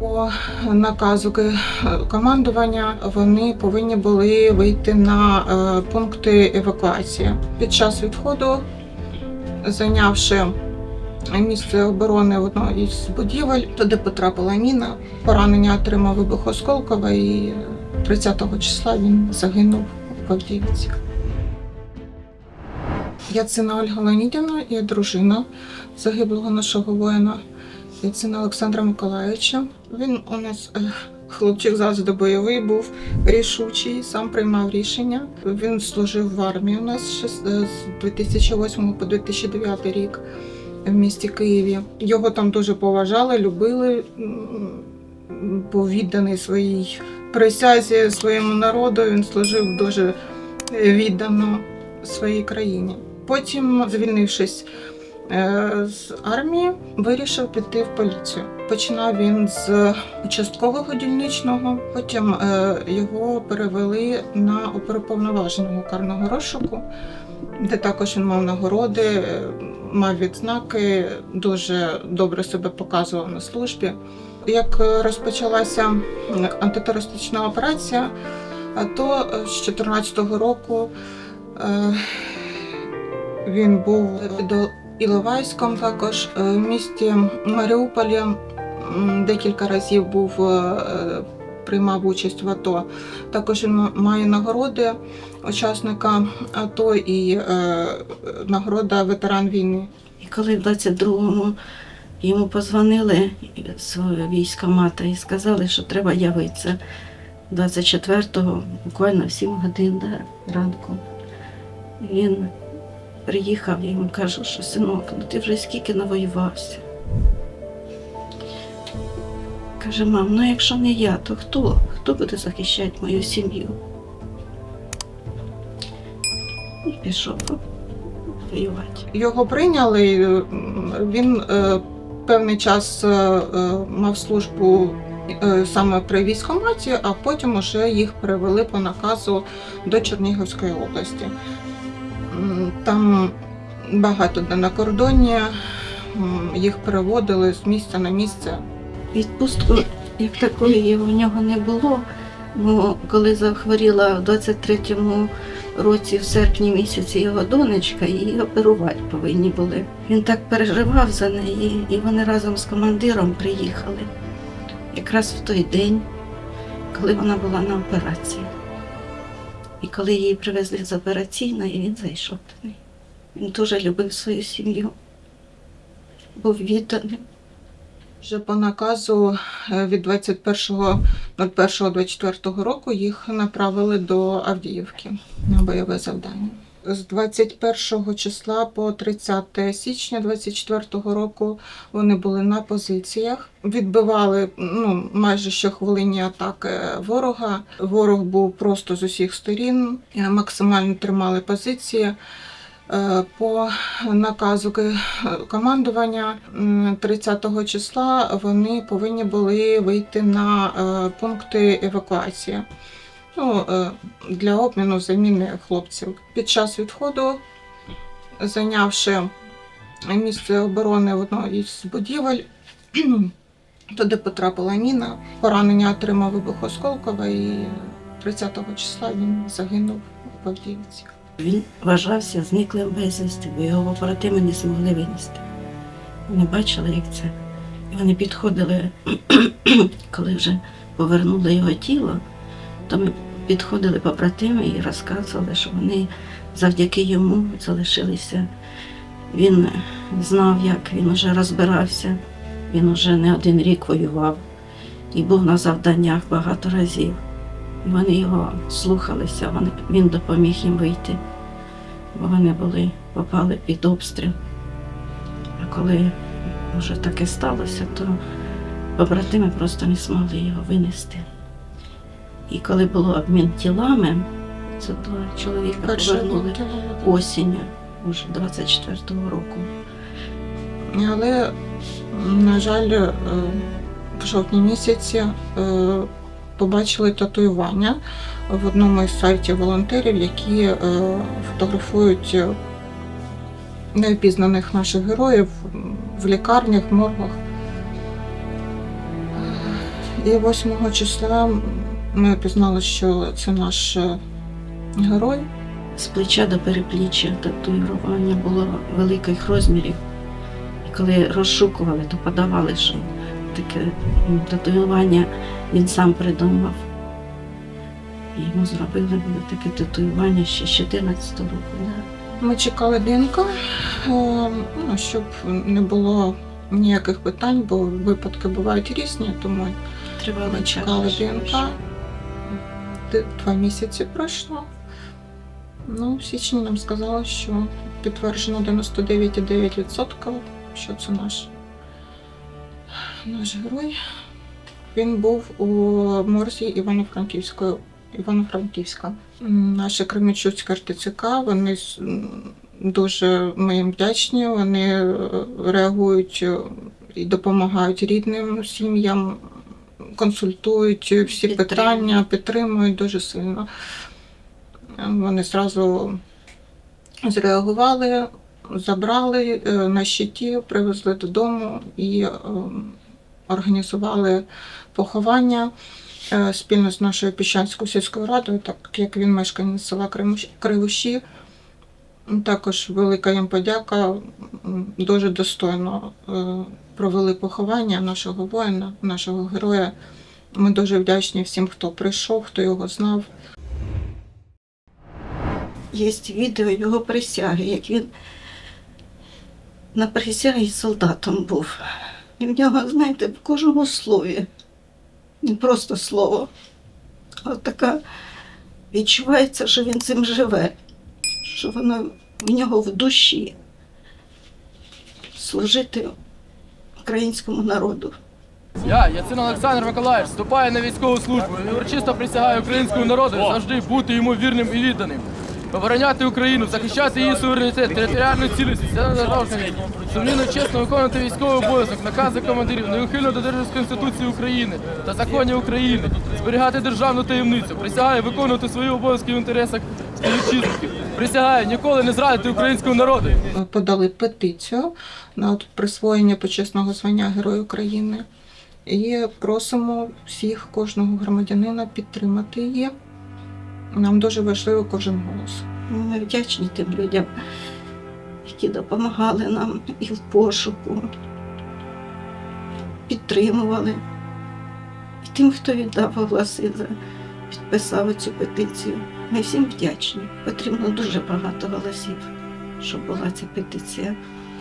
По наказу командування вони повинні були вийти на е, пункти евакуації. Під час відходу, зайнявши місце оборони в одної із будівель, туди потрапила міна. Поранення отримав вибухоосколкове і 30 числа він загинув в Авдіївці. Я Цина Ольга Леонідівна, я дружина загиблого нашого воїна. Яцина Олександра Миколаївича. Він у нас е, хлопчик завжди бойовий був, рішучий, сам приймав рішення. Він служив в армії у нас з е, 2008 по 2009 рік в місті Києві. Його там дуже поважали, любили, був відданий своїй присязі своєму народу. Він служив дуже е, віддано своїй країні. Потім, звільнившись Е, з армії вирішив піти в поліцію. Починав він з участкового дільничного, потім е, його перевели на оперуповноваженого карного розшуку, де також він мав нагороди, е, мав відзнаки, дуже добре себе показував на службі. Як е, розпочалася антитерористична операція, е, то е, з 2014 року е, він був до Іловайськом також е, в місті Маріуполі декілька разів був е, приймав участь в АТО. Також він має нагороди учасника АТО і е, нагорода ветеран війни. І коли в 22-му йому позвонили з військомата і сказали, що треба явитися 24-го, буквально в 7 годин ранку. Він приїхав, я йому кажу, що синок, ну ти вже скільки навоювався. Каже, мам, ну якщо не я, то хто? Хто буде захищати мою сім'ю? І пішов воювати. Його прийняли. Він е, певний час е, е, мав службу саме при військкоматі, а потім уже їх перевели по наказу до Чернігівської області. Там багато де на кордоні. Їх переводили з місця на місце. Відпустку як такої в нього не було. Ну, коли захворіла в 23-му році, в серпні місяці його донечка, її оперувати повинні були. Він так переживав за неї, і вони разом з командиром приїхали. Якраз в той день, коли вона була на операції. І коли її привезли з операційної, він зайшов до неї. Він дуже любив свою сім'ю, був відданим. Вже по наказу е, від 21.01.24 року їх направили до Авдіївки на бойове завдання. З 21 числа по 30 січня 24 року вони були на позиціях, відбивали ну, майже щохвилинні атаки ворога. Ворог був просто з усіх сторін, е, максимально тримали позиції. Е, По наказу командування м, 30 числа вони повинні були вийти на е, пункти евакуації ну, е, для обміну заміни хлопців. Під час відходу, зайнявши місце оборони в одної з будівель, туди потрапила міна. Поранення отримав вибухоосколкове і 30 числа він загинув в Авдіївці. Він вважався зниклим безвісти, бо його побратими не змогли винести. Вони бачили, як це. І вони підходили, коли вже повернули його тіло, то ми підходили побратими і розказували, що вони завдяки йому залишилися. Він знав, як він вже розбирався, він вже не один рік воював і був на завданнях багато разів. І вони його слухалися, вони, він допоміг їм вийти, бо вони були, попали під обстріл. А коли вже таке сталося, то побратими просто не змогли його винести. І коли було обмін тілами, це два чоловіка повернули осінню, уже 24-го року. Але, на жаль, е, в жовтні місяці е, побачили татуювання в одному із сайтів волонтерів, які е, фотографують неопізнаних наших героїв в лікарнях, моргах. І 8 числа ми пізнали, що це наш е, герой. З плеча до перепліччя татуювання було великих розмірів. І коли розшукували, то подавали, що таке татуювання він сам придумав. І йому зробили таке татуювання ще з 14 року. Да. Ми чекали ДНК, е, ну, щоб не було ніяких питань, бо випадки бувають різні, тому Тривали ми час. чекали ДНК. Два місяці пройшло. Ну, в січні нам сказали, що підтверджено 99,9%, що це наш, наш герой. Він був у морзі Івано-Франківської. Івано-Франківська. М, Наше РТЦК, вони дуже ми їм вдячні, вони е, реагують е, і допомагають рідним сім'ям, консультують всі Підтримують. питання, підтримують дуже сильно. Е, Вони зразу зреагували, забрали е, на щиті, привезли додому і е, організували поховання е, спільно з нашою Піщанською сільською радою, так як він мешканець села Кривуші. Також велика їм подяка. Дуже достойно е, провели поховання нашого воїна, нашого героя. Ми дуже вдячні всім, хто прийшов, хто його знав. Є відео його присяги, як він на присягі солдатом був. І в нього, знаєте, в кожному слові, не просто слово, а така відчувається, що він цим живе, що воно в нього в душі служити українському народу. Я, Яцин Олександр Миколаївич, вступаю на військову службу і урочисто присягаю українському народу завжди бути йому вірним і відданим. Обороняти Україну, захищати її суверенітет, територіальну цілісність незалежність, сумлінно чесно виконувати військовий обов'язок, накази командирів, неухильно додержуватися Конституції України та законів України, зберігати державну таємницю, присягаю виконувати свої обов'язки в інтересах співвітчизників. Присягаю ніколи не зрадити українському народу. подали петицію на присвоєння почесного звання Герой України. І просимо всіх, кожного громадянина підтримати її. Нам дуже важливо кожен голос. Ми вдячні тим людям, які допомагали нам і в пошуку, підтримували. І тим, хто віддав голоси, підписав цю петицію. Ми всім вдячні. Потрібно дуже багато голосів, щоб була ця петиція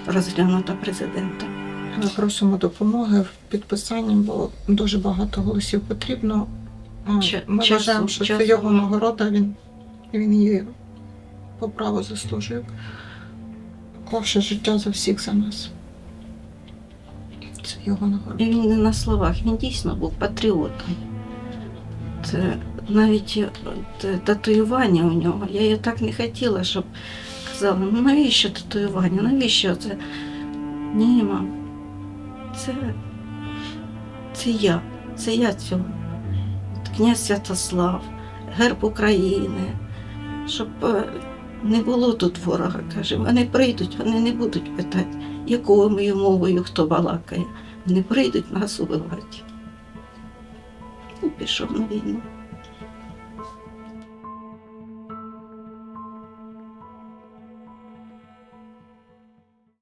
розглянута президентом. Ми просимо допомоги в підписанні, бо дуже багато голосів потрібно. Ми часу- вважаємо, що часу це його нагорода, він, він її по праву заслужив. Клавши життя за всіх за нас. Це його нагорода. І він не на словах, він дійсно був патріотом. Це навіть е, татуювання у нього. Я її так не хотіла, щоб казали, ну навіщо татуювання? Навіщо це? Ні, мам. Це, це я. Це я цього. Князь Святослав, герб України. Щоб е, не було тут ворога, каже. Вони прийдуть, вони не будуть питати, якою мою мовою хто балакає. Вони прийдуть нас убивати. І пішов на війну.